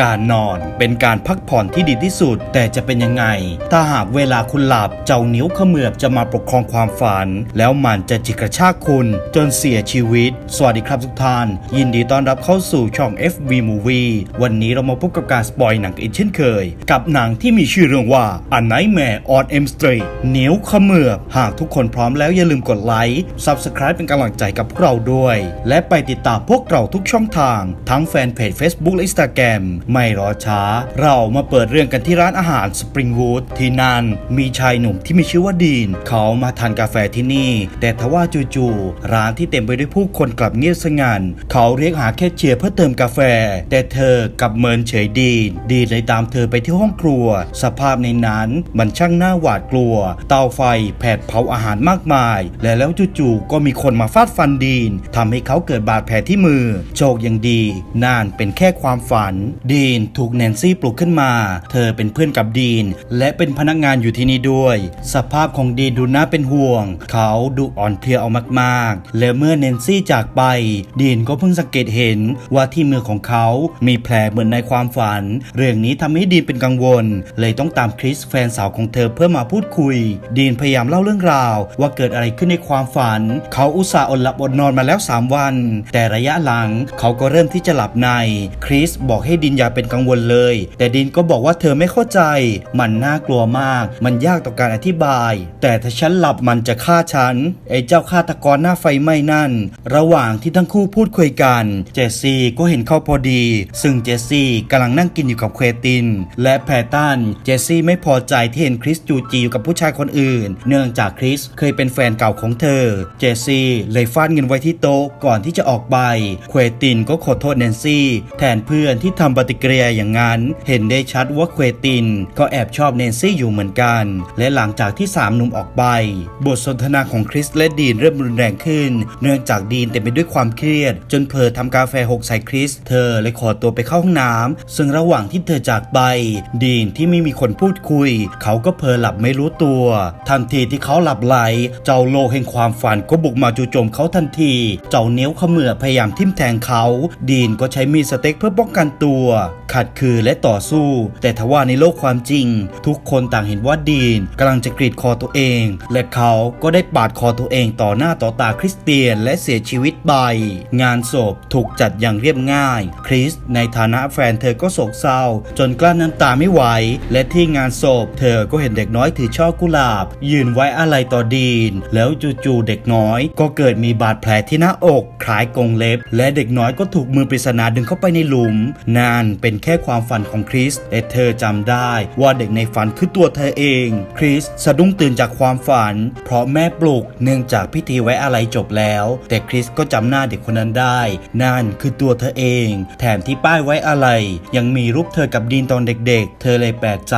การนอน เป็นการพักผ่อนที่ดีที่สุด แต่จะเป็นยังไง ถ้าหากเวลาคุณหลับเจ้านิ้วเขมือบจะมาปกครองความฝัน แล้วมันจะจิกกระชากคุณ จนเสียชีวิต สวัสดีครับทุกท่าน ยินดีต้อนรับเข้าสู่ช่อง FV Movie วันนี้เรามาพบกับการสปอยหนังอีกเช่นเคย กับหนังที่มีชื่อเรื่องว่า A Nightmare on M Street นิ้วเขมือบ หากทุกคนพร้อมแล้วอย่าลืมกดไลค์ Subscribe เป็นกำลังใจกับพวกเราด้วย และไปติดตามพวกเราทุกช่องทาง ทั้งแฟนเพจ Facebook และ Instagram ไม่รอช้า เรามาเปิดเรื่องกันที่ร้านอาหาร Springwood ที่นั่นมีชายหนุ่มที่มีชื่อว่าดีน เขามาทานกาแฟที่นี่ แต่ทว่าจู่ๆร้านที่เต็มไปด้วยผู้คนกลับเงียบสงันเขาเรียกหาแค่เชียร์เพื่อเติมกาแฟ แต่เธอกลับเมินเฉยดีน ดีนเลยตามเธอไปที่ห้องครัว สภาพในนั้นมันช่างน่าหวาดกลัว เตาไฟแผดเผาอาหารมากมาย และแล้วจู่ๆก็มีคนมาฟาดฟันดีนทำให้เขาเกิดบาดแผลที่มือ โชคยังดีนั่นเป็นแค่ความฝันดีีนถูกแนนซี่ปลุกขึ้นมา เธอเป็นเพื่อนกับดีน และเป็นพนักงานอยู่ที่นี่ด้วย สภาพของดีนดูน่าเป็นห่วง เขาดูอ่อนเพลียเอามากๆ และเมื่อแนนซี่จากไป ดีนก็เพิ่งสังเกตเห็นว่าที่มือของเขา มีแผลเหมือนในความฝัน เรื่องนี้ทำให้ดีนเป็นกังวล เลยต้องตามคริสแฟนสาวของเธอเพื่อมาพูดคุย ดีนพยายามเล่าเรื่องราว ว่าเกิดอะไรขึ้นในความฝัน เขาอุตส่าห์อดหลับอดนอนมาแล้ว 3 วัน แต่ระยะหลังเขาก็เริ่มที่จะหลับใน คริสบอกให้ดินอย่าเป็นกังวลเลย แต่ดินก็บอกว่าเธอไม่เข้าใจ มันน่ากลัวมาก มันยากต่อการอธิบาย แต่ถ้าฉันหลับมันจะฆ่าฉัน ไอ้เจ้าฆาตกรหน้าไฟไหม้นั่น ระหว่างที่ทั้งคู่พูดคุยกัน เจสซี่ก็เห็นเข้าพอดี ซึ่งเจสซี่กำลังนั่งกินอยู่กับเควติน และแพตตัน เจสซี่ไม่พอใจที่เห็นคริสจูจีอยู่กับผู้ชายคนอื่น เนื่องจากคริสเคยเป็นแฟนเก่าของเธอ เจสซี่เลยฟาดเงินไว้ที่โต๊ะก่อนที่จะออกไป เควตินก็ขอโทษแนนซี่ แทนเพื่อนที่ทำปฏิกิริยาอย่างนั้น เห็นได้ชัดว่าเควติน ก็แอบชอบแนนซี่อยู่เหมือนกัน และหลังจากที่สามหนุ่มออกไป บทสนทนาของคริสและดีนเริ่มรุนแรงขึ้น เนื่องจากดีนเต็มไปด้วยความเครียด จนเผลอทำกาแฟหกใส่คริส เธอเลยขอตัวไปเข้าห้องน้ำซึ่งระหว่างที่เธอจากไป ดีนที่ไม่มีคนพูดคุย เขาก็เผลอหลับไม่รู้ตัว ทันทีที่เขาหลับไหล เจ้าโลกแห่งความฝันก็บุกมาจู่โจมเขาทันที เจ้าเนี้ยวเขมือพยายามทิ่มแทงเขา ดีนก็ใช้มีดสเต็กเพื่อป้องกันตัวขัดขืนและต่อสู้ แต่ทว่าในโลกความจริง ทุกคนต่างเห็นว่าดีนกำลังจะกรีดคอตัวเอง และเขาก็ได้ปาดคอตัวเองต่อหน้าต่อตาคริสเตียนและเสียชีวิตไป งานศพถูกจัดอย่างเรียบง่าย คริสในฐานะแฟนเธอก็โศกเศร้า จนกลั้นน้ำตาไม่ไหว และที่งานศพ เธอก็เห็นเด็กน้อยถือช่อกุหลาบ ยืนไว้อะไรต่อดีน แล้วจู่ๆเด็กน้อย ก็เกิดมีบาดแผลที่หน้าอกคล้ายกรงเล็บ และเด็กน้อยก็ถูกมือปริศนาดึงเข้าไปในหลุมนั่นเป็นแค่ความฝันของคริสแต่เธอจำได้ว่าเด็กในฝันคือตัวเธอเอง คริสสะดุ้งตื่นจากความฝัน เพราะแม่ปลุกเนื่องจากพิธีไว้อะไรจบแล้ว แต่คริสก็จำหน้าเด็กคนนั้นได้ นั่นคือตัวเธอเอง แถมที่ป้ายไว้อะไร ยังมีรูปเธอกับดีนตอนเด็กๆ เธอเลยแปลกใจ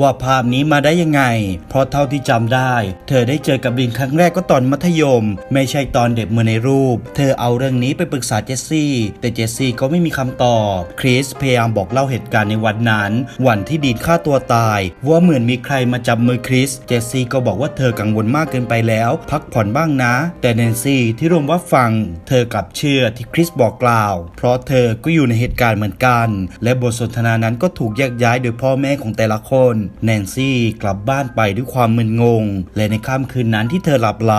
ว่าภาพนี้มาได้ยังไง เพราะเท่าที่จำได้ เธอได้เจอกับดีนครั้งแรกก็ตอนมัธยม ไม่ใช่ตอนเด็กเหมือนในรูป เธอเอาเรื่องนี้ไปปรึกษาเจสซี่ แต่เจสซี่ก็ไม่มีคำตอบ คริสพพยายามบอกเล่าเหตุการณ์ในวันนั้น วันที่ดีนฆ่าตัวตาย ว่าเหมือนมีใครมาจับมือคริส เจสซี่ก็บอกว่าเธอกังวลมากเกินไปแล้ว พักผ่อนบ้างนะ แต่แนนซี่ที่รวมว่าฟัง เธอกลับเชื่อที่คริสบอกกล่าว เพราะเธอก็อยู่ในเหตุการณ์เหมือนกัน และบทสนทนานั้นก็ถูกแยกย้ายโดยพ่อแม่ของแต่ละคน แนนซี่กลับบ้านไปด้วยความมึนงง และในค่ำคืนนั้นที่เธอหลับไหล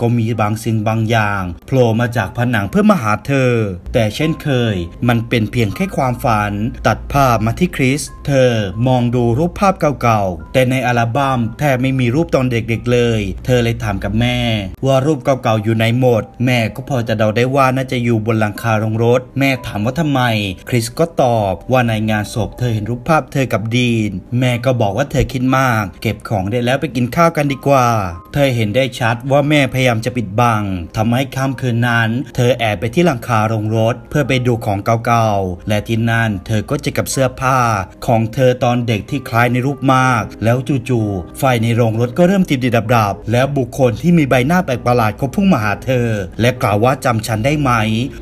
ก็มีบางสิ่งบางอย่างโผล่มาจากผนังเพื่อมาหาเธอ แต่เช่นเคย มันเป็นเพียงแค่ความฝันตัดภาพมาที่คริส เธอมองดูรูปภาพเก่าๆ แต่ในอัลบั้มแทบไม่มีรูปตอนเด็กๆเลย เธอเลยถามกับแม่ ว่ารูปเก่าๆอยู่ไหนหมด แม่ก็พอจะเดาได้ว่าน่าจะอยู่บนหลังคาโรงรถ แม่ถามว่าทำไม คริสก็ตอบว่าในงานศพเธอเห็นรูปภาพเธอกับดีน แม่ก็บอกว่าเธอคิดมาก เก็บของได้แล้วไปกินข้าวกันดีกว่า เธอเห็นได้ชัดว่าแม่พยายามจะปิดบังทำให้ค่ำคืนนั้น เธอแอบไปที่หลังคาโรงรถ เพื่อไปดูของเก่าๆและที่นั่นเธอก็เจอกับเสื้อผ้า ของเธอตอนเด็กที่คล้ายในรูปมาก แล้วจู่ๆไฟในโรงรถก็เริ่มติดดิดับแล้วบุคคลที่มีใบหน้าแปลกประหลาดก็พุ่งมาหาเธอ และกล่าวว่าจำฉันได้ไหม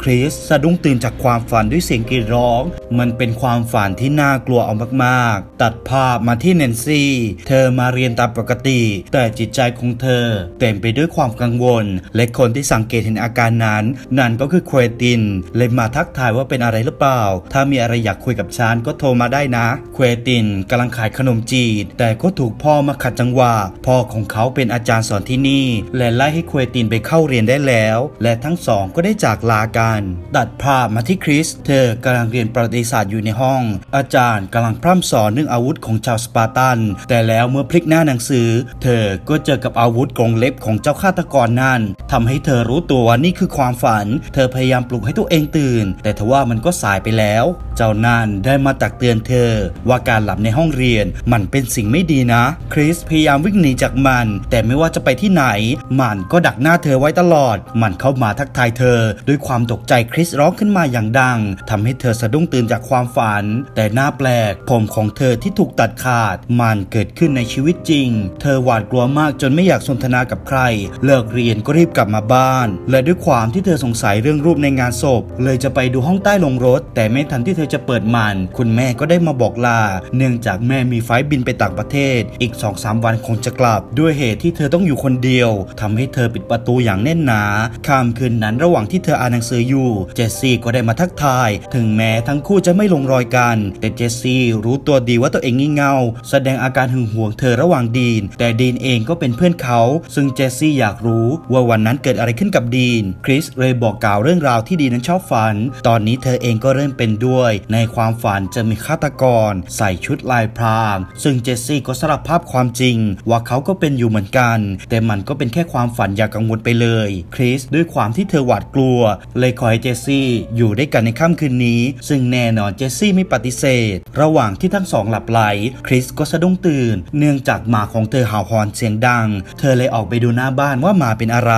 คริสสะดุ้งตื่นจากความฝันด้วยเสียงกรีดร้อง มันเป็นความฝันที่น่ากลัวเอามากๆ ตัดภาพมาที่แนนซี่ เธอมาเรียนตามปกติ แต่จิตใจของเธอ เต็มไปด้วยความกังวล และคนที่สังเกตเห็นอาการนั้น นั่นก็คือควติน เลยมาทักทายว่าเป็นอะไรหรือเปล่า ถ้ามีอะไรอยากคุยกับฉันก็โทรมาได้นะ เควตินกำลังขายขนมจีบแต่ก็ถูกพ่อมาขัดจังหวะพ่อของเขาเป็นอาจารย์สอนที่นี่ และไล่ให้เควตินไปเข้าเรียนได้แล้ว และทั้งสองก็ได้จากลากันตัดภาพมาที่คริส เธอกำลังเรียนประวัติศาสตร์อยู่ในห้อง อาจารย์กำลังพร่ำสอนเรื่องอาวุธของชาวสปาร์ตัน แต่แล้วเมื่อพลิกหน้าหนังสือ เธอก็เจอกับอาวุธกรงเล็บของเจ้าฆาตกรนั่นทำให้เธอรู้ตัวว่านี่คือความฝัน เธอพยายามปลุกให้ตัวเองตื่น แต่ทว่ามันก็สายไปแล้ว เจ้านั่นได้มาตักเตือนเธอ ว่าการหลับในห้องเรียนมันเป็นสิ่งไม่ดีนะ คริสพยายามวิ่งหนีจากมัน แต่ไม่ว่าจะไปที่ไหน มันก็ดักหน้าเธอไว้ตลอด มันเข้ามาทักทายเธอ ด้วยความตกใจคริสร้องขึ้นมาอย่างดังทำให้เธอสะดุ้งตื่นจากความฝัน แต่หน้าแปลก ผมของเธอที่ถูกตัดขาด มันเกิดขึ้นในชีวิตจริง เธอหวาดกลัวมากจนไม่อยากสนทนากับใคร เลิกเรียนก็รีบกลับมาบ้าน และด้วยความที่เธอสงสัยเรื่องรูปในงานศพ เลยจะไปดูห้องใต้ลงรถ แต่ไม่ทันที่เธอจะะเปิดมัน คุณแม่ก็ได้มาบอกลา เนื่องจากแม่มีไฟบินไปต่างประเทศ อีก 2-3 วันคงจะกลับ ด้วยเหตุที่เธอต้องอยู่คนเดียวทำให้เธอปิดประตูอย่างแน่นหนาค่ำคืนนั้นระหว่างที่เธออ่านหนังสืออยู่ เจสซี่ก็ได้มาทักทาย ถึงแม้ทั้งคู่จะไม่ลงรอยกัน แต่เจสซี่รู้ตัวดีว่าตัวเองงี่เง่า แสดงอาการหึงหวงเธอระหว่างดีน แต่ดีนเองก็เป็นเพื่อนเขา ซึ่งเจสซี่อยากรู้ว่าวันนั้นเกิดอะไรขึ้นกับดีน คริสเลยบอกกล่าวเรื่องราวที่ดีนั้นชอบฝัน ตอนนี้เธอเองก็เริ่มเป็นด้วยในความฝันจะมีฆาตกร ใส่ชุดลายพรางซึ่งเจสซี่ก็สารภาพความจริง ว่าเขาก็เป็นอยู่เหมือนกัน แต่มันก็เป็นแค่ความฝันอย่ากังวลไปเลย คริสด้วยความที่เธอหวาดกลัว เลยขอให้เจสซี่อยู่ด้วยกันในค่ำคืนนี้ ซึ่งแน่นอนเจสซี่ไม่ปฏิเสธ ระหว่างที่ทั้งสองหลับไหล คริสก็สะดุ้งตื่น เนื่องจากหมาของเธอเห่าหอนเสียงดัง เธอเลยออกไปดูหน้าบ้านว่าหมาเป็นอะไร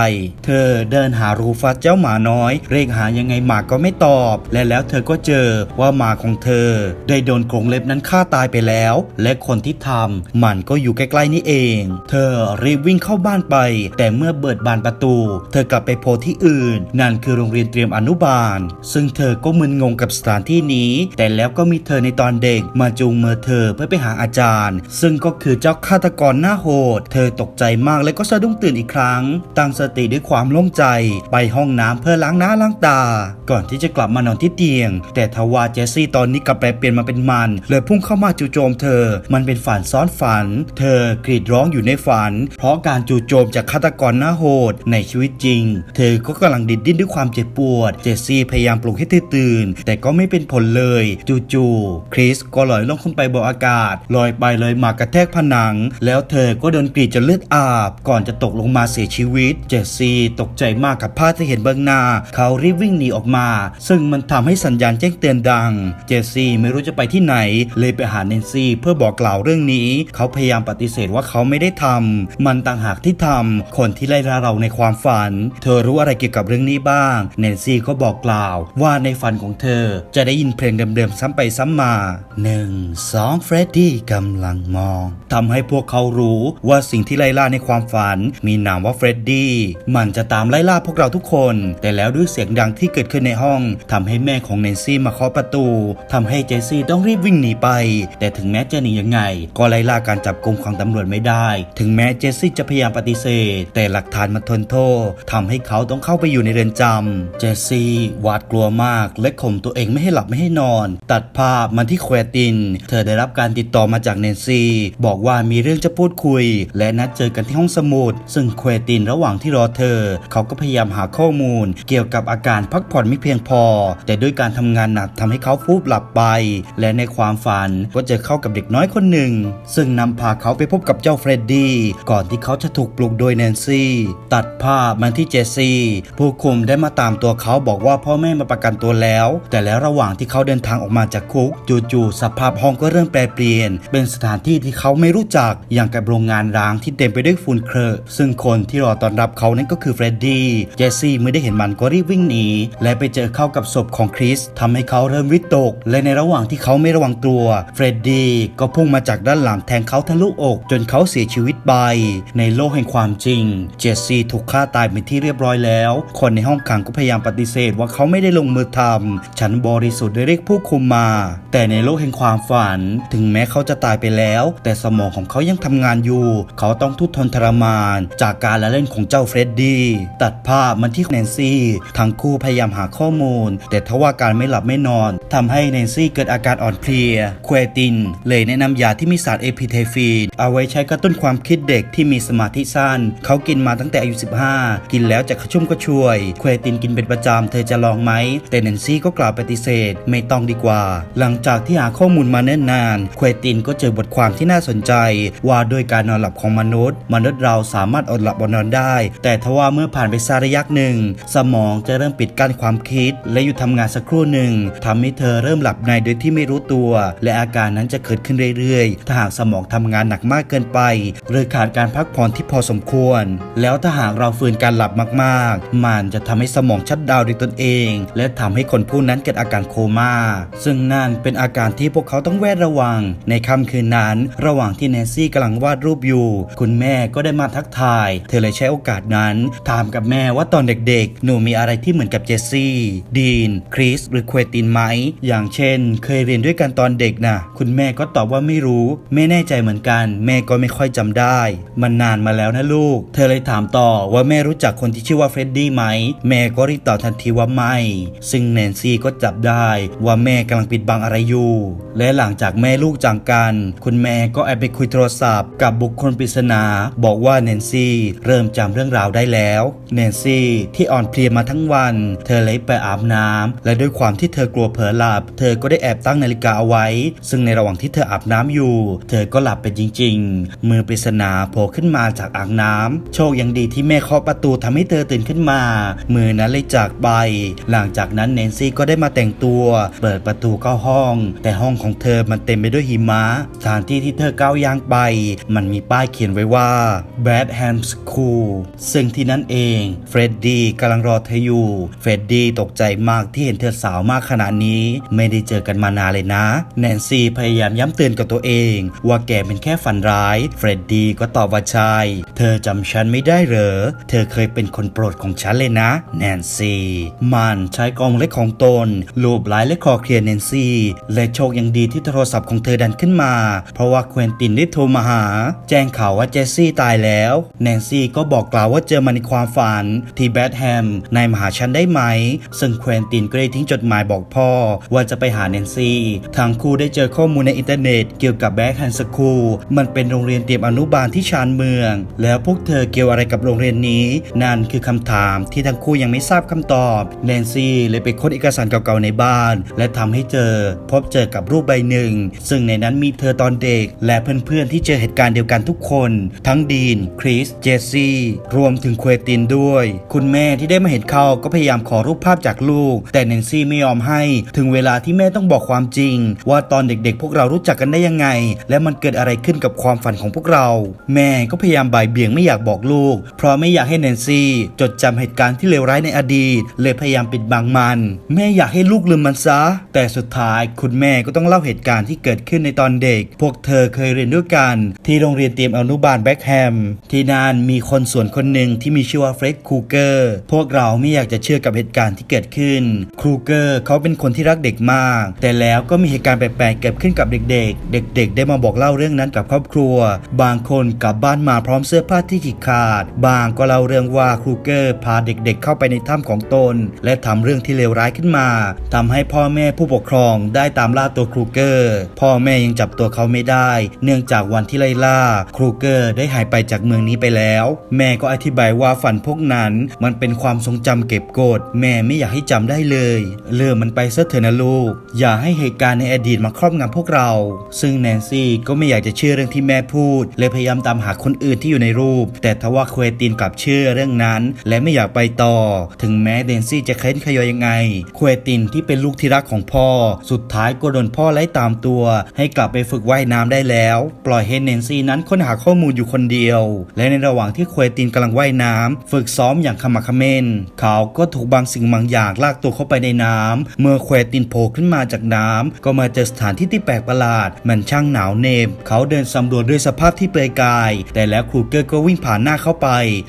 เธอเดินหารูฟัสเจ้าหมาน้อย เรียกหายังไงหมาก็ไม่ตอบ และแล้วเธอก็เจอว่ามาของเธอ ได้โดนกรงเล็บนั้นฆ่าตายไปแล้ว และคนที่ทำมันก็อยู่ใกล้ๆนี่เอง เธอรีบวิ่งเข้าบ้านไป แต่เมื่อเปิดบานประตู เธอกลับไปโผล่ที่อื่น นั่นคือโรงเรียนเตรียมอนุบาล ซึ่งเธอก็มึนงงกับสถานที่นี้ แต่แล้วก็มีเธอในตอนเด็กมาจูงมือเธอเพื่อไปหาอาจารย์ ซึ่งก็คือเจ้าฆาตกรหน้าโหด เธอตกใจมากและก็สะดุ้งตื่นอีกครั้ง ตั้งสติด้วยความโล่งใจ ไปห้องน้ำเพื่อล้างหน้าล้างตา ก่อนที่จะกลับมานอนที่เตียง แต่ทว่าเจสซี่ตอนนี้กลับแปลเปลี่ยนมาเป็นมัน เลยพุ่งเข้ามาจู่โจมเธอ มันเป็นฝันซ้อนฝัน เธอกรีดร้องอยู่ในฝัน เพราะการจู่โจมจากฆาตกรหน้าโหดในชีวิตจริง เธอก็กำลังดิ้นดิ้นด้วยความเจ็บปวด เจสซี่พยายามปลุกให้เธอตื่น แต่ก็ไม่เป็นผลเลยจู่ๆคริสก็ลอยลงขึ้นไปบนอากาศลอยไปเลยมากระแทกผนัง แล้วเธอก็โดนกรีดจนเลือดอาบ ก่อนจะตกลงมาเสียชีวิต เจสซี่ตกใจมากกับภาพที่เห็นเบื้องหน้า เขารีบวิ่งหนีออกมา ซึ่งมันทำให้สัญญาณแจ้งเตือนดังเจสซี่ไม่รู้จะไปที่ไหน เลยไปหาแนนซี่เพื่อบอกกล่าวเรื่องนี้ เขาพยายามปฏิเสธว่าเขาไม่ได้ทำมันต่างหากที่ทำคนที่ไล่ล่าเราในความฝัน เธอรู้อะไรเกี่ยวกับเรื่องนี้บ้างแนนซี่ก็บอกกล่าว ว่าในฝันของเธอจะได้ยินเพลงเดิมๆซ้ำไปซ้ำมาหนึ่งสองเฟรดดี้กำลังมองทำให้พวกเขารู้ว่าสิ่งที่ไล่ล่าในความฝัน มีนามว่าเฟรดดี้มันจะตามไล่ล่าพวกเราทุกคน แต่แล้วด้วยเสียงดังที่เกิดขึ้นในห้องทำให้แม่ของแนนซี่มาเคาะประตูทำให้เจสซี่ต้องรีบวิ่งหนีไป แต่ถึงแม้จะหนียังไง ก็ไล่ล่าการจับกลุ่มของตำรวจไม่ได้ ถึงแม้เจสซี่จะพยายามปฏิเสธ แต่หลักฐานมันทนโทษทำให้เขาต้องเข้าไปอยู่ในเรือนจำเจสซี่หวาดกลัวมาก และข่มตัวเองไม่ให้หลับไม่ให้นอน ตัดภาพมาที่แควติน เธอได้รับการติดต่อมาจากแนนซี่บอกว่ามีเรื่องจะพูดคุย และนัดเจอกันที่ห้องสมุด ซึ่งแควตินระหว่างที่รอเธอ เขาก็พยายามหาข้อมูล เกี่ยวกับอาการพักผ่อนไม่เพียงพอ แต่ด้วยการทำงานหนักทำให้เขาฟูบหลับไป และในความฝันก็เจอเข้ากับเด็กน้อยคนหนึ่ง ซึ่งนำพาเขาไปพบกับเจ้าเฟรดดี้ก่อนที่เขาจะถูกปลุกโดยแนนซี่ ตัดภาพมาที่เจสซี่ ผู้คุมได้มาตามตัวเขาบอกว่าพ่อแม่มาประกันตัวแล้ว แต่แล้วระหว่างที่เขาเดินทางออกมาจากคุกจู่ๆสภาพห้องก็เริ่มแปรเปลี่ยน เป็นสถานที่ที่เขาไม่รู้จักอย่างกับโรงงานร้างที่เต็มไปด้วยฝุ่นเครอะซึ่งคนที่รอต้อนรับเขานั้นก็คือเฟรดดี้เจสซี่เมื่อได้เห็นมันก็รีบวิ่งหนี และไปเจอเข้ากับศพของคริสทำให้เขาเริ่มวิตก และในระหว่างที่เขาไม่ระวังตัว เฟรดดี้ก็พุ่งมาจากด้านหลังแทงเขาทะลุอก จนเขาเสียชีวิตไป ในโลกแห่งความจริง เจสซี่ถูกฆ่าตายเป็นที่เรียบร้อยแล้ว คนในห้องขังก็พยายามปฏิเสธว่าเขาไม่ได้ลงมือทำฉันบริสุทธิ์ได้เรียกผู้คุมมา แต่ในโลกแห่งความฝัน ถึงแม้เขาจะตายไปแล้ว แต่สมองของเขายังทำงานอยู่ เขาต้องทุกข์ทนทรมาน จากการละเล่นของเจ้าเฟรดดี้ตัดภาพมาที่แนนซี่ทั้งคู่พยายามหาข้อมูล แต่ทว่าการไม่หลับไม่นอนทำให้แนนซี่เกิดอาการอ่อนเพลีย ควติน เลยแนะนำยาที่มีสารเอพิเทฟีน เอาไว้ใช้กระตุ้นความคิดเด็กที่มีสมาธิสั้น เขากินมาตั้งแต่อายุ 15 กินแล้วจะกระชุ่มกระชวย ควตินกินเป็นประจำ เธอจะลองไหม แต่แนนซี่ก็กล่าวปฏิเสธ ไม่ต้องดีกว่า หลังจากที่หาข้อมูลมาเนิ่นนาน ควตินก็เจอบทความที่น่าสนใจ ว่าโดยการนอนหลับของมนุษย์ มนุษย์เราสามารถอดหลับอดนอนได้ แต่ทว่าเมื่อผ่านไปสักระยะหนึ่ง สมองจะเริ่มปิดกั้นความคิด และหยุดทำงานสักครู่หนึ่งทำให้เธอเริ่มหลับในโดยที่ไม่รู้ตัว และอาการนั้นจะเกิดขึ้นเรื่อยๆ ถ้าหากสมองทำงานหนักมากเกินไป หรือขาดการพักผ่อนที่พอสมควร แล้วถ้าหากเราฝืนการหลับมากๆ มันจะทำให้สมองชัดดาวน์โดยตนเอง และทำให้คนผู้นั้นเกิดอาการโคม่า ซึ่งนั่นเป็นอาการที่พวกเขาต้องแวดระวัง ในค่ำคืนนั้น ระหว่างที่แนนซี่กำลังวาดรูปอยู่ คุณแม่ก็ได้มาทักทาย เธอเลยใช้โอกาสนั้น ถามกับแม่ว่าตอนเด็กๆ หนูมีอะไรที่เหมือนกับเจสซี่ ดีน คริส หรือเควตินไหมอย่างเช่น เคยเรียนด้วยกันตอนเด็กนะคุณแม่ก็ตอบว่าไม่รู้ ไม่แน่ใจเหมือนกัน แม่ก็ไม่ค่อยจำได้ มันนานมาแล้วนะลูก เธอเลยถามต่อว่าแม่รู้จักคนที่ชื่อว่าเฟรดดี้ไหม แม่ก็รีบตอบทันทีว่าไม่ ซึ่งแนนซี่ก็จับได้ว่าแม่กำลังปิดบังอะไรอยู่ และหลังจากแม่ลูกจากกัน คุณแม่ก็แอบไปคุยโทรศัพท์กับบุคคลปริศนา บอกว่าแนนซี่เริ่มจำเรื่องราวได้แล้วแนนซี่ที่อ่อนเพลียมาทั้งวัน เธอเลยไปอาบน้ำและด้วยความที่เธอกลัวเผลอหลับ เธอก็ได้แอบตั้งนาฬิกาเอาไว้ ซึ่งในระหว่างที่เธออาบน้ำอยู่ เธอก็หลับไปจริง ๆ มือปริศนาโผล่ขึ้นมาจากอ่างน้ำโชคยังดีที่แม่เคาะประตูทำให้เธอตื่นขึ้นมา มือนั้นเลยจากไป หลังจากนั้นแนนซี่ก็ได้มาแต่งตัว เปิดประตูเข้าห้อง แต่ห้องของเธอมันเต็มไปด้วยหิมะ สถานที่ที่เธอก้าวย่างไป มันมีป้ายเขียนไว้ว่า Bad Ham School ซึ่งที่นั่นเองเฟรดดี้กำลังรอเธออยู่ เฟรดดี้ตกใจมากที่เห็นเธอสาวมากขนาดนี้นี้ไม่ได้เจอกันมานานเลยนะ แนนซี่พยายามย้ำเตือนกับตัวเอง ว่าแกเป็นแค่ฝันร้าย เฟรดดี้ก็ตอบว่าใช่ เธอจำฉันไม่ได้เหรอ เธอเคยเป็นคนโปรดของฉันเลยนะ แนนซี่มันใช้กองเล็กของตนลูบไล้และคอเคลียร์แนนซี่ และโชคยังดีที่โทรศัพท์ของเธอดันขึ้นมา เพราะว่าเควินตินได้โทรมาหา แจ้งข่าวว่าเจสซี่ตายแล้ว แนนซี่ก็บอกกล่าวว่าเจอมันในความฝันที่แบทแฮมนายมาหาฉันได้ไหม ซึ่งเควินตินก็ได้ทิ้งจดหมายบอกพ่อว่าจะไปหาแนนซี่ทั้งคู่ได้เจอข้อมูลในอินเทอร์เน็ตเกี่ยวกับแบทแฮมสคูลมันเป็นโรงเรียนเตรียมอนุบาลที่ชานเมือง แล้วพวกเธอเกี่ยวอะไรกับโรงเรียนนี้ นั่นคือคำถามที่ทั้งคู่ยังไม่ทราบคำตอบแนนซี่เลยไปค้นเอกสารเก่าๆในบ้าน และทำให้เจอ พบเจอกับรูปใบหนึ่ง ซึ่งในนั้นมีเธอตอนเด็ก และเพื่อนๆที่เจอเหตุการณ์เดียวกันทุกคน ทั้งดีนคริสเจสซี่รวมถึงเควตินด้วย คุณแม่ที่ได้มาเห็นเขาก็พยายามขอรูปภาพจากลูก แต่แนนซี่ไม่ยอมให้ถึงเวลาที่แม่ต้องบอกความจริง ว่าตอนเด็กๆ พวกเรารู้จักกันได้ยังไง และมันเกิดอะไรขึ้นกับความฝันของพวกเรา แม่ก็พยายามบ่ายเบี่ยงไม่อยากบอกลูก เพราะไม่อยากให้แนนซี่จดจำเหตุการณ์ที่เลวร้ายในอดีต เลยพยายามปิดบังมัน แม่อยากให้ลูกลืมมันซะ แต่สุดท้ายคุณแม่ก็ต้องเล่าเหตุการณ์ที่เกิดขึ้นในตอนเด็ก พวกเธอเคยเรียนด้วยกัน ที่โรงเรียนเตรียมอนุบาลแบ็คแฮมที่นั่นมีคนส่วนคนหนึ่งที่มีชื่อว่าเฟร็ดคูเกอร์พวกเราไม่อยากจะเชื่อกับเหตุการณ์ที่เกิดขึ้น ครูเกอร์เขาเป็นคนที่รักเด็กมาก แต่แล้วก็มีเหตุการณ์แปลกๆเกิดขึ้นกับเด็ก ๆ เด็ก ๆ ได้มาบอกเล่าเรื่องนั้นกับครอบครัว บางคนกลับบ้านมาพร้อมเสื้อผ้าที่ฉีกขาด บางก็เล่าเรื่องว่าครูเกอร์พาเด็กๆ เข้าไปในถ้ำของตน และทำเรื่องที่เลวร้ายขึ้นมาทำให้พ่อแม่ผู้ปกครองได้ตามล่าตัวครูเกอร์ พ่อแม่ยังจับตัวเขาไม่ได้ เนื่องจากวันที่ไล่ล่า ครูเกอร์ได้หายไปจากเมืองนี้ไปแล้ว แม่ก็อธิบายว่าฝันพวกนั้นมันเป็นความทรงจำเก็บกด แม่ไม่อยากให้จำได้เลย เลื่อมันไปซะเถอะนะลูก อย่าให้เหตุการณ์ในอดีตมาครอบงำพวกเรา ซึ่งแนนซี่ก็ไม่อยากจะเชื่อเรื่องที่แม่พูดเลยพยายามตามหาคนอื่นที่อยู่ในรูป แต่ทว่าเควตินกลับเชื่อเรื่องนั้น และไม่อยากไปต่อ ถึงแม้แนนซี่จะเค้นขยอยังไงเควตินที่เป็นลูกที่รักของพ่อ สุดท้ายก็โดนพ่อไล่ตามตัว ให้กลับไปฝึกว่ายน้ำได้แล้ว ปล่อยให้แนนซี่นั้นค้นหาข้อมูลอยู่คนเดียว และในระหว่างที่เควตินกำลังว่ายน้ำฝึกซ้อมอย่างขมักขม้นเขาก็ถูกบางสิ่งบางอย่างลากตัวเข้าไปในน้ำเมื่อเควตินโผล่ขึ้นมาจากน้ำก็มาเจอสถานที่ที่แปลกประหลาด มันช่างหนาวเน็บเขาเดินสำรวจด้วยสภาพที่เปลือยกาย แต่แล้วครูเกอร์ก็วิ่งผ่านหน้าเข้าไป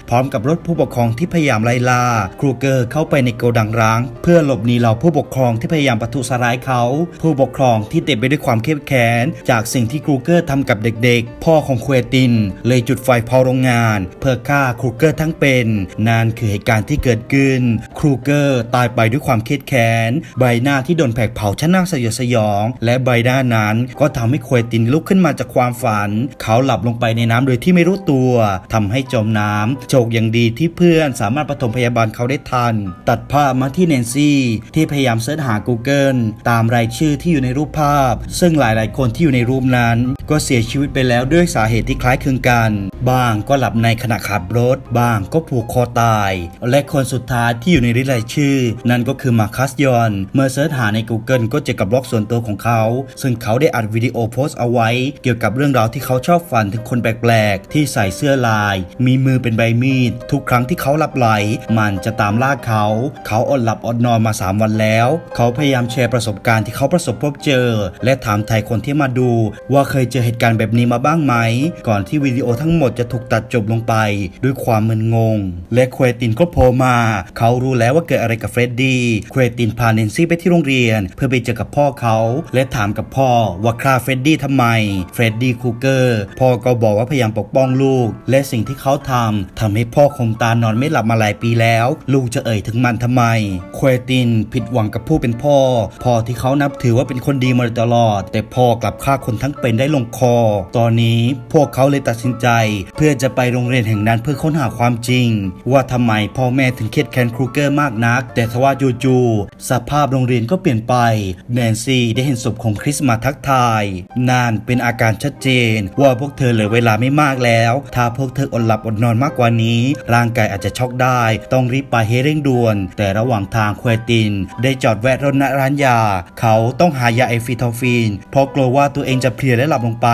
พร้อมกับรถผู้ปกครองที่พยายามไล่ล่า ครูเกอร์เข้าไปในโกดังร้าง เพื่อหลบหนีเหล่าผู้ปกครองที่พยายามประทุษร้ายเขา ผู้ปกครองที่เต็มไปด้วยความเข้มแข็งจากสิ่งที่ครูเกอร์ทำกับเด็กๆ พ่อของเควติน เลยจุดไฟเผาโรงงาน เพื่อฆ่าครูเกอร์ทั้งเป็น นั่นคือเหตุการณ์ที่เกิดขึ้น ครูเกอร์ตายไปด้วยความเครียดแค้น ใบหน้าที่โดนแผกเผาชั้นน่าสยดสยอง และใบหน้านั้นก็ทำให้ควินตินลุกขึ้นมาจากความฝัน เขาหลับลงไปในน้ำโดยที่ไม่รู้ตัวทำให้จมน้ำโชคอย่างดีที่เพื่อนสามารถปฐมพยาบาลเขาได้ทัน ตัดภาพมาที่แนนซี่ ที่พยายามเสิร์ชหา Google ตามรายชื่อที่อยู่ในรูปภาพ ซึ่งหลายๆ คนที่อยู่ในรูปนั้น ก็เสียชีวิตไปแล้วด้วยสาเหตุที่คล้ายคลึงกัน บางก็หลับในขณะขับรถ บางก็ผูกคอตาย และคนสุดท้ายที่อยู่ในริรายชื่อ นั่นก็คือมาคัสยอน เมื่อเสิร์ชหาหาใน Google ก็เจอกับบล็อกส่วนตัวของเขา ซึ่งเขาได้อัดวิดีโอโพสต์เอาไว้ เกี่ยวกับเรื่องราวที่เขาชอบฝันถึงคนแปลกๆ ที่ใส่เสื้อลาย มีมือเป็นใบมีด ทุกครั้งที่เขาหลับไหล มันจะตามล่าเขา เขาอดหลับอดนอนมา 3 วันแล้ว เขาพยายามแชร์ประสบการณ์ที่เขาประสบพบเจอ และถามไทยคนที่มาดู ว่าเคยเจอเหตุการณ์แบบนี้มาบ้างไหม ก่อนที่วิดีโอทั้งหมดจะถูกตัดจบลงไป ด้วยความมึนงง และเควตินก็โผล่มา เขารู้แล้วว่าเกิดอะไรกับเฟรดดี้ เควตินพาเนนซี่ไปที่โรงเรียนเพื่อไปเจอกับพ่อเขา และถามกับพ่อว่าฆ่าเฟรดดี้ทำไม เฟรดดี้คูเกอร์พ่อก็บอกว่าพยายามปกป้องลูก และสิ่งที่เขาทำทำให้พ่อคมตานอนไม่หลับมาหลายปีแล้ว ลูกจะเอ่ยถึงมันทำไมเควตินผิดหวังกับผู้เป็นพ่อ พ่อที่เขานับถือว่าเป็นคนดีมาตลอด แต่พ่อกลับฆ่าคนทั้งเป็นได้ลงคอ ตอนนี้พวกเขาเลยตัดสินใจ เพื่อจะไปโรงเรียนแห่งนั้นเพื่อค้นหาความจริง ว่าทำไมพ่อแม่ถึงเครียดแค้นครูเกอร์มากนัก แต่ทว่าจู่ๆสภาพโรงเรียนก็เปลี่ยนไป แนนซี่ได้เห็นศพของคริสมาทักทายนั่นเป็นอาการชัดเจน ว่าพวกเธอเหลือเวลาไม่มากแล้ว ถ้าพวกเธออดหลับอดนอนมากกว่านี้ ร่างกายอาจจะช็อกได้ ต้องรีบไปให้เร่งด่วน แต่ระหว่างทางควติน ได้จอดแวะรถณร้านยา เขาต้องหายาไอฟิทอฟินเพราะกลัวว่าตัวเองจะเพลียและหลับลงไป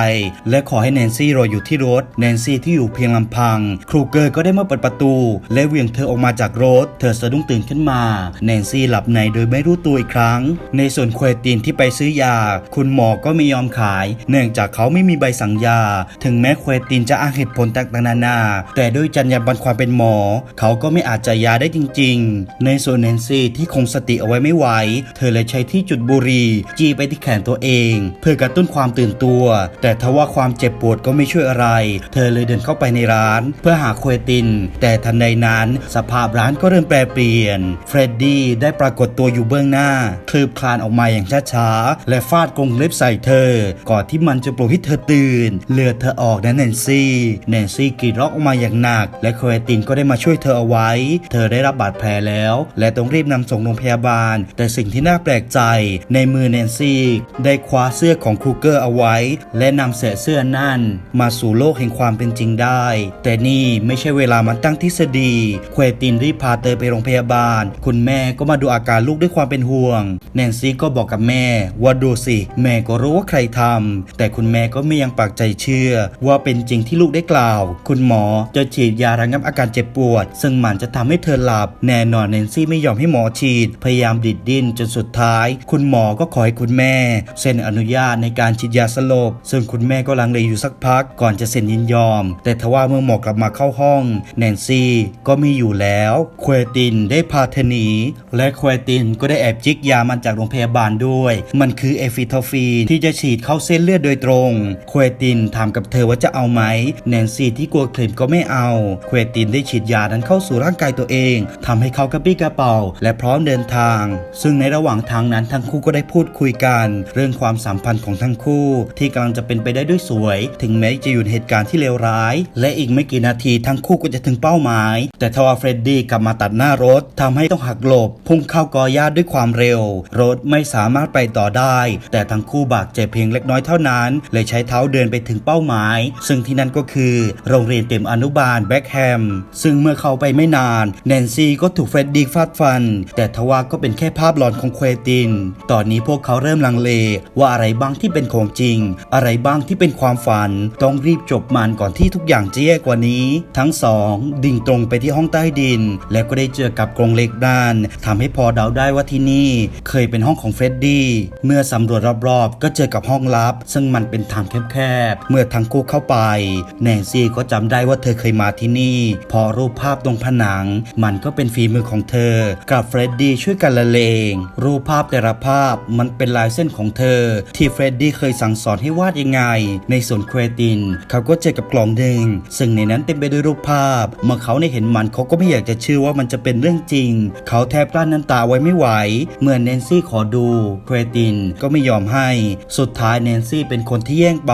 และขอให้แนนซี่รออยู่ที่รถ แนนซี่ที่อยู่เพียงลำพัง ครูเกอร์ก็ได้มาเปิดประตู และเหวี่ยงเธอออกมาจากรถ เธอสะดุ้งตื่นขึ้นมา แนนซี่หลับในโดยไม่รู้ตัวอีกครั้งในส่วนเควตินที่ไปซื้อยา คุณหมอก็ไม่ยอมขาย เนื่องจากเขาไม่มีใบสั่งยา ถึงแม้เควตินจะอ้างเหตุผลต่างๆนานา แต่ด้วยจรรยาบรรณความเป็นหมอ เขาก็ไม่อาจจะยาได้จริง ๆ ในส่วนแนนซี่ที่คงสติเอาไว้ไม่ไหว เธอเลยใช้ที่จุดบุหรี่จี้ไปที่แขนตัวเอง เพื่อกระตุ้นความตื่นตัว แต่ทว่าความเจ็บปวดก็ไม่ช่วยอะไร เธอเลยเดินเข้าไปในร้าน เพื่อหาเควติน แต่ทันใดนั้นสภาพร้านก็เริ่มแปรเปลี่ยน เฟรดดี้ได้ปรากฏตัวอยู่เบื้องหน้าคลืบคลานออกมาอย่างช้าๆ และฟาดกรงเล็บใส่เธอ ก่อนที่มันจะปลุกให้เธอตื่น เลือดเธอออกนะแนนซี่แนนซี่กรีดร้องออกมาอย่างหนัก และควตินก็ได้มาช่วยเธอเอาไว้ เธอได้รับบาดแผลแล้ว และต้องรีบนำส่งโรงพยาบาล แต่สิ่งที่น่าแปลกใจในมือแนนซี่ ได้คว้าเสื้อของครูเกอร์เอาไว้ และนำเศษเสื้อนั่น มาสู่โลกแห่งความเป็นจริงได้ แต่นี่ไม่ใช่เวลามาตั้งทฤษฎีควตินรีบพาเตยไปโรงพยาบาล คุณแม่ก็มาดูอาการลูกด้วยความเป็นห่วงแนนซี่ก็บอกกับแม่ ว่าดูสิ แม่ก็รู้ว่าใครทำแต่คุณแม่ก็ไม่ยังปากใจเชื่อ ว่าเป็นจริงที่ลูกได้กล่าว คุณหมอจะฉีดยาระงับอาการเจ็บปวด ซึ่งมันจะทำให้เธอหลับ แน่นอนแนนซี่ไม่ยอมให้หมอฉีด พยายามดิดดิ้นจนสุดท้าย คุณหมอก็ขอให้คุณแม่เซ็นอนุญาตในการฉีดยาสลบ ซึ่งคุณแม่ก็ลังเลอยู่สักพัก ก่อนจะเซ็นยินยอม แต่ทว่าเมื่อหมอกลับมาเข้าห้อง แนนซี่ก็มีอยู่แล้ว ควตินได้พาเธอหนีและควตินก็ได้แอบจิกยามันจากโรงพยาบาลด้วย มันคือเอฟิโทฟีนที่จะฉีดเข้าเส้นเลือดโดยตรง เควตินถามกับเธอว่าจะเอาไหมแนนซี่ที่กลัวเคลมก็ไม่เอา เควตินได้ฉีดยานั้นเข้าสู่ร่างกายตัวเองทำให้เขากระปี้กระเป๋า และพร้อมเดินทาง ซึ่งในระหว่างทางนั้นทั้งคู่ก็ได้พูดคุยกัน เรื่องความสัมพันธ์ของทั้งคู่ ที่กำลังจะเป็นไปได้ด้วยสวย ถึงแม้จะอยู่ในเหตุการณ์ที่เลวร้าย และอีกไม่กี่นาทีทั้งคู่ก็จะถึงเป้าหมาย แต่ทว่าเฟรดดี้กลับมาตัดหน้ารถทำให้ต้องหักหลบ พุ่งเข้ากอหญ้าด้วยความเร็วรถไม่สามารถไปต่อได้ แต่ทั้งคู่บาดเจ็บเพียงเล็กน้อยเท่านั้น เลยใช้เท้าเดินไปถึงเป้าหมาย ซึ่งที่นั่นก็คือ โรงเรียนเต็มอนุบาลแบ็คแฮมซึ่งเมื่อเข้าไปไม่นาน แนนซี่ก็ถูกเฟรดดี้ฟาดฟัน แต่ทว่าก็เป็นแค่ภาพหลอนของเควติน ตอนนี้พวกเขาเริ่มลังเล ว่าอะไรบ้างที่เป็นของจริง อะไรบ้างที่เป็นความฝัน ต้องรีบจบมันก่อนที่ทุกอย่างจะแย่กว่านี้ ทั้งสองดิ่งตรงไปที่ห้องใต้ดิน แล้วก็ได้เจอกับกรงเล็กด้านทำให้พอเดาได้ว่าที่นี่เคยเป็นห้องของเฟรดดี้เมื่อสำรวจรอบๆ ก็เจอกับห้องลับ ซึ่งมันเป็นทางแคบๆ เมื่อทั้งคู่เข้าไป แนนซี่ก็จำได้ว่าเธอเคยมาที่นี่พอรูปภาพตรงผนัง มันก็เป็นฝีมือของเธอ กับเฟรดดี้ช่วยกันละเลง รูปภาพแต่ละภาพมันเป็นลายเส้นของเธอ ที่เฟรดดี้เคยสั่งสอนให้วาดยังไง ในส่วนเควติน เขาก็เจอกับกล่องหนึ่งซึ่งในนั้นเต็มไปด้วยรูปภาพ เมื่อเขาได้เห็นมันเขาก็ไม่อยากจะเชื่อว่ามันจะเป็นเรื่องจริง เขาแทบกลั้นน้ำตาไว้ไม่ไหว เมื่อแนนซี่ขอดูเควตินก็ไม่ยอมให้ สุดท้ายแนนซี่เป็นคนที่แย่งไป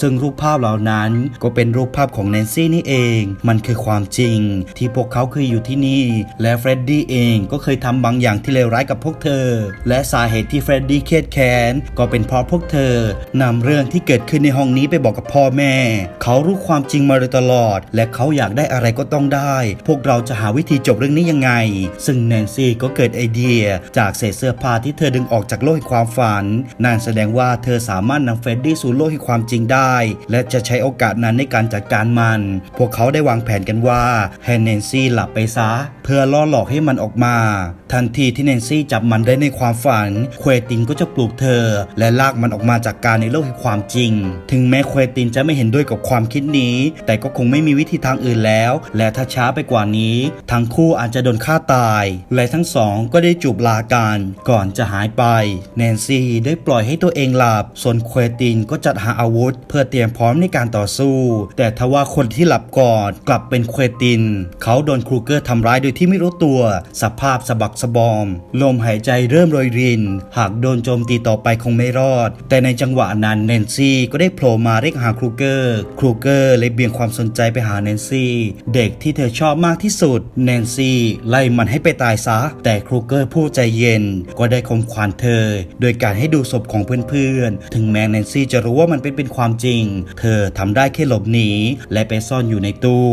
ซึ่งรูปภาพเหล่านั้นก็เป็นรูปภาพของแนนซี่นี่เอง มันคือความจริง ที่พวกเขาเคยอยู่ที่นี่ และเฟรดดี้เองก็เคยทำบางอย่างที่เลวร้ายกับพวกเธอ และสาเหตุที่เฟรดดี้เครียดแค้นก็เป็นเพราะพวกเธอนำเรื่องที่เกิดขึ้นในห้องนี้ไปบอกกับพ่อแม่ เขารู้ความจริงมาโดยตลอด และเขาอยากได้อะไรก็ต้องได้ พวกเราจะหาวิธีจบเรื่องนี้ยังไง ซึ่งแนนซี่ก็เกิดไอเดียจากเศษเสื้อผ้าที่เธอดึงออกจากโลกแห่งความฝัน นั่นแสดงว่าเธอสามารถนำเฟรดดี้สู่โลกแห่งความจริงได้ และจะใช้โอกาสนั้นในการจัดการมัน พวกเขาได้วางแผนกันว่าให้แนนซี่หลับไปซะ เพื่อล่อหลอกให้มันออกมา ทันทีที่แนนซี่จับมันได้ในความฝัน เควตินก็จะปลุกเธอ และลากมันออกมาจากการในโลกแห่งความจริง ถึงแม้เควตินจะไม่เห็นด้วยกับความคิดนี้ แต่ก็คงไม่มีวิธีทางอื่นแล้ว และถ้าช้าไปกว่านี้ ทั้งคู่อาจจะโดนฆ่าตาย และทั้งสองก็ได้จูบลากันก่อนจะหายไป แนนซี่ได้ปล่อยให้ตัวเองหลับ ส่วนเควตินก็จัดหาอาวุธ เพื่อเตรียมพร้อมในการต่อสู้ แต่ทว่าคนที่หลับก่อนกลับเป็นเควติน เขาโดนครูเกอร์ทำร้ายโดยที่ไม่รู้ตัว สภาพสะบักสะบอม ลมหายใจเริ่มโรยริน หากโดนโจมตีต่อไปคงไม่รอด แต่ในจังหวะนั้นแนนซี่ก็ได้โผล่มาเรียกหาครูเกอร์ ครูเกอร์เลยเบี่ยงความสนใจไปหาแนนซี่เด็กที่เธอชอบมากที่สุด แนนซี่ไล่มันให้ไปตายซะ แต่ครูเกอร์ผู้ใจเย็นก็ได้คมขวัญเธอ โดยการให้ดูศพของเพื่อนๆ ถึงแม้แนนซี่จะรู้ว่ามันเป็นเป็นความจริง เธอทำได้แค่หลบหนีและไปซ่อนอยู่ในตู้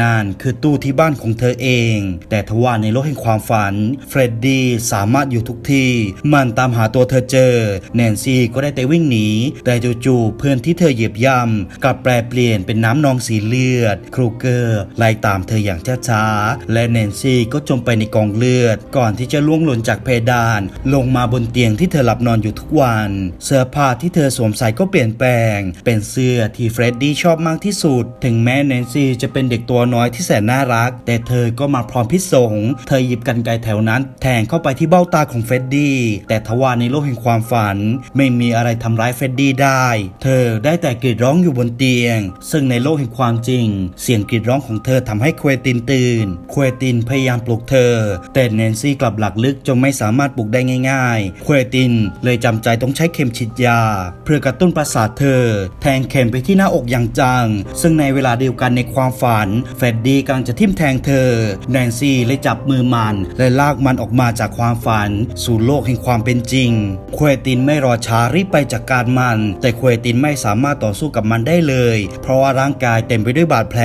นั่นคือตู้ที่บ้านของเธอเอง แต่ทว่าในโลกแห่งความฝันเฟรดดี้สามารถอยู่ทุกที่ มันตามหาตัวเธอเจอ แนนซี่ก็ได้แต่วิ่งหนี แต่จู่ๆเพื่อนที่เธอเหยียบย่ำกลับแปลเปลี่ยนเป็นน้ำนองสีเลือด ครูเกอร์ไล่ตามเธออย่างช้าๆและแนนซี่ก็จมไปในกองเลือด ก่อนที่จะล่วงหล่นจากเพดานลงมาบนเตียงที่เธอหลับนอนอยู่ทุกวัน เสื้อผ้าที่เธอสวมใส่ก็เปลี่ยนแปลง เป็นเสื้อที่เฟรดดี้ชอบมากที่สุด ถึงแม้แนนซี่จะเป็นเด็กตัวน้อยที่แสนน่ารัก แต่เธอก็มาพร้อมพิษสงเธอหยิบกันไกแถวนั้น แทงเข้าไปที่เบ้าตาของเฟรดดี้แต่ทว่าในโลกแห่งความฝัน ไม่มีอะไรทำร้ายเฟรดดี้ได้ เธอได้แต่กรีดร้องอยู่บนเตียง ซึ่งในโลกแห่งความจริง เสียงกรีดร้องของเธอทำให้เควตินตื่น เควตินพยายามปลุกเธอ แต่แนนซี่กลับหลักลึกจนไม่สามารถปลุกได้ง่ายๆ เควตินเลยจำใจต้องใช้เข็มฉีดยา เพื่อกระตุ้นประสาทเธอ แทงเข็มไปที่หน้าอกอย่างจัง ซึ่งในเวลาเดียวกันในความฝัน เฟรดดี้กำลังจะทิ่มแทงเธอ แนนซี่เลยจับมือมัน และลากมันออกมาจากความฝัน สู่โลกแห่งความเป็นจริง เควตินไม่รอช้ารีบไปจัดกการมัน แต่เควตินไม่สามารถต่อสู้กับมันได้เลย เพราะว่าร่างกายเต็มไปด้วยบาดแผล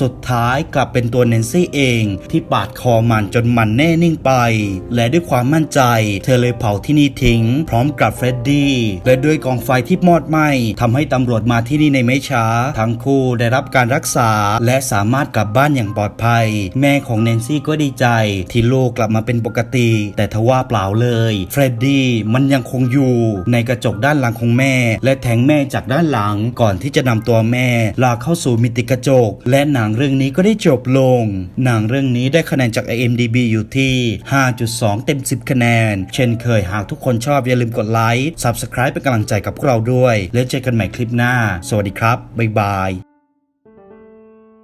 สุดท้ายกลับเป็นตัวแนนซี่เอง ที่ปาดคอมันจนมันแน่นิ่งไป และด้วยความมั่นใจเธอเลยเผาที่นี่ทิ้ง พร้อมกับเฟรดดี้และด้วยกองไฟที่มอดไหม้ทำให้ตำรวจมาที่นี่ในไม่ช้า ทั้งคู่ได้รับการรักษา และสามารถกลับบ้านอย่างปลอดภัย แม่ของแนนซี่ก็ดีใจ ที่ลูกกลับมาเป็นปกติ แต่ทว่าเปล่าเลยเฟรดดี้มันยังคงอยู่ในกระจกด้านหลังของแม่ และแทงแม่จากด้านหลังก่อนที่จะนำตัวแม่ ลากเข้าสู่มิติกระจก และหนังเรื่องนี้ก็ได้จบลง หนังเรื่องนี้ได้คะแนนจาก IMDB อยู่ที่ 5.2 เต็ม 10 คะแนน เช่นเคยหากทุกคนชอบอย่าลืมกดไลค์ Subscribe เป็นกำลังใจกับพวกเราด้วย แล้วเจอกันใหม่คลิปหน้า สวัสดีครับ บ๊ายบาย